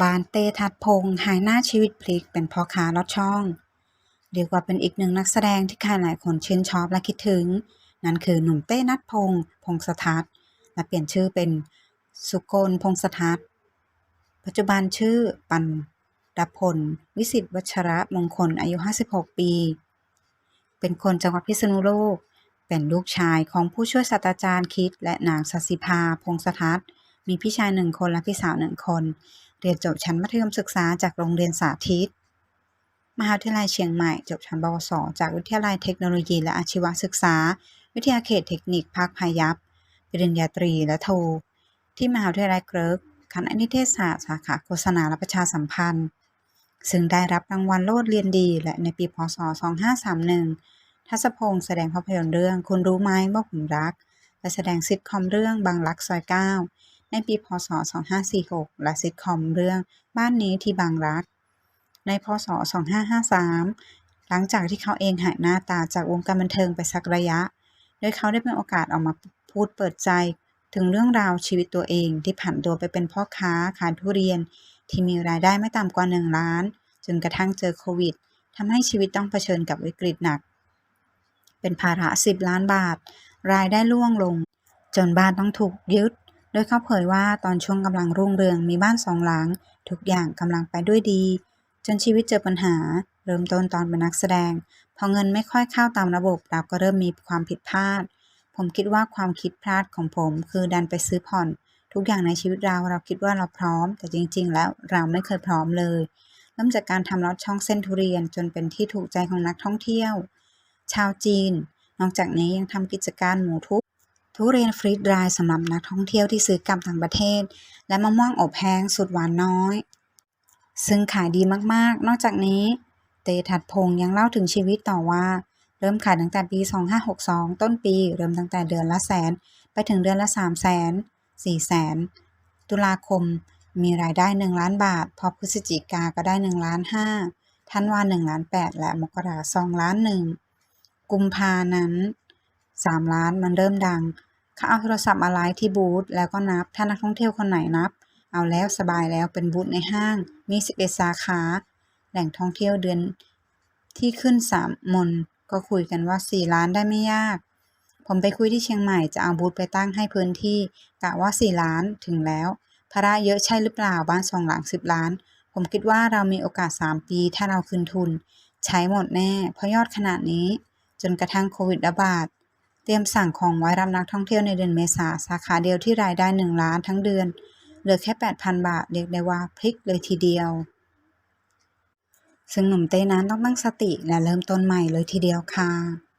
บานเตทัดพงษ์หายหน้าชีวิตพลิกเป็นพ่อค้าลอดช่อง เรียกว่าเป็นอีกหนึ่งนักแสดงที่ใครหลายคนชื่นชอบและคิดถึง นั่นคือหนุ่มเต้นัดพงษ์พงศทัศน์และเปลี่ยนชื่อเป็นสุโกลพงศทัศน์ปัจจุบันชื่อปันดพล วิสิตวัชระมงคลอายุ 56 ปี เป็นคนจังหวัดพิษณุโลก เป็นลูกชายของผู้ช่วยศาสตราจารย์คิด และนางสศิภาพงศทัศน์ มีพี่ชายหนึ่งคนและพี่สาวหนึ่งคน เรียนจบชั้นมัธยมศึกษาจากโรงเรียนสาธิต มหาวิทยาลัยเชียงใหม่จบชั้นปวสจากวิทยาลัยเทคโนโลยีและอาชีวศึกษา วิทยาเขตเทคนิคภาคพายัพปริญญาตรีและโท ที่มหาวิทยาลัยเกริกคณะนิเทศศาสตร์สาขาโฆษณาและประชาสัมพันธ์ ซึ่งได้รับรางวัลโลดเรียนดี และในปีพศ 2531 ทัศพงศ์แสดงภาพยนตร์เรื่องคุณรู้ไหมว่าผมรัก และแสดงซิทคอมเรื่องบางรักซอย9 ในปีพศ 2546 และซิทคอมเรื่องบ้านนี้ที่บางรัก ในพศ 2553 หลังจากที่เขาเองหายหน้าตาจากวงการบันเทิงไปสักระยะ โดยเขาได้เป็นโอกาสออกมาพูดเปิดใจถึงเรื่องราวชีวิตตัวเองที่ผันตัวไปเป็นพ่อค้าขายทุเรียน ที่มีรายได้ไม่ต่ำกว่า1ล้าน จนกระทั่งเจอโควิดทำให้ชีวิตต้องเผชิญกับวิกฤตหนัก เป็นภาระ 10 ล้านบาท รายได้ร่วงลง จนบ้านต้องถูกยึด โดยเขาเผยว่าตอนช่วงกำลังรุ่งเรืองมีบ้านสองหลัง ทุกอย่างกำลังไปด้วยดี จนชีวิตเจอปัญหา เริ่มต้นตอนเป็นนักแสดง พอเงินไม่ค่อยเข้าตามระบบเราก็เริ่มมีความผิดพลาด ผมคิดว่าความคิดพลาดของผมคือดันไปซื้อผ่อน ทุกอย่างในชีวิตเราเราคิดว่าเราพร้อม แต่จริง ๆ แล้วเราไม่เคยพร้อมเลยเริ่มจากการทำลอดช่องเส้นทุเรียนจนเป็นที่ถูกใจของนักท่องเที่ยว ชาวจีน นอกจากนี้ยังทำกิจการหมูทุบ ทุเรียนฟรีดรายสำหรับนักท่องเที่ยวที่ซื้อกลับต่างประเทศ และมะม่วงอบแห้งสุดหวานน้อย ซึ่งขายดีมากๆ นอกจากนี้ เตทัดพงษ์ยังเล่าถึงชีวิตต่อว่า เริ่มขายตั้งแต่ปี 2562 ต้นปี เริ่มตั้งแต่เดือนละแสน ไปถึงเดือนละ 3 0 0แสน4แสนตุลาคมมีรายได้ 1 ล้านบาท พอพฤศจิกาก็ได้ 1 ล้าน5ธันวา1ล้าน8และมกรา2ล้าน1กุมภานั้น 3 ล้านมันเริ่มดัง เขาเอาโทรศัพท์มาไลฟ์ที่บูธแล้วก็นับ ถ้านักท่องเที่ยวคนไหนนับ เอาแล้วสบายแล้วเป็นบูธในห้าง มี 11 สาขา แหล่งท่องเที่ยวเดือนที่ขึ้น3มน ก็คุยกันว่า 4 ล้านได้ไม่ยาก ผมไปคุยที่เชียงใหม่จะเอาบูธไปตั้งให้พื้นที่กะว่า 4 ล้านถึงแล้วภาระเยอะใช่หรือเปล่าบ้านสองหลัง 10 ล้าน ผมคิดว่าเรามีโอกาส 3 ปี ถ้าเราคืนทุน ใช้หมดแน่ เพราะยอดขนาดนี้ จนกระทั่งโควิดระบาด เตรียมสั่งของไว้รับนักท่องเที่ยวในเดือนเมษาสาขาเดียวที่รายได้ 1 ล้านทั้งเดือน เหลือแค่ 8,000 บาท เรียกได้ว่าพลิกเลยทีเดียว ซึ่งหนุ่มเต้นั้นต้องตั้งสติและเริ่มต้นใหม่เลยทีเดียวค่ะ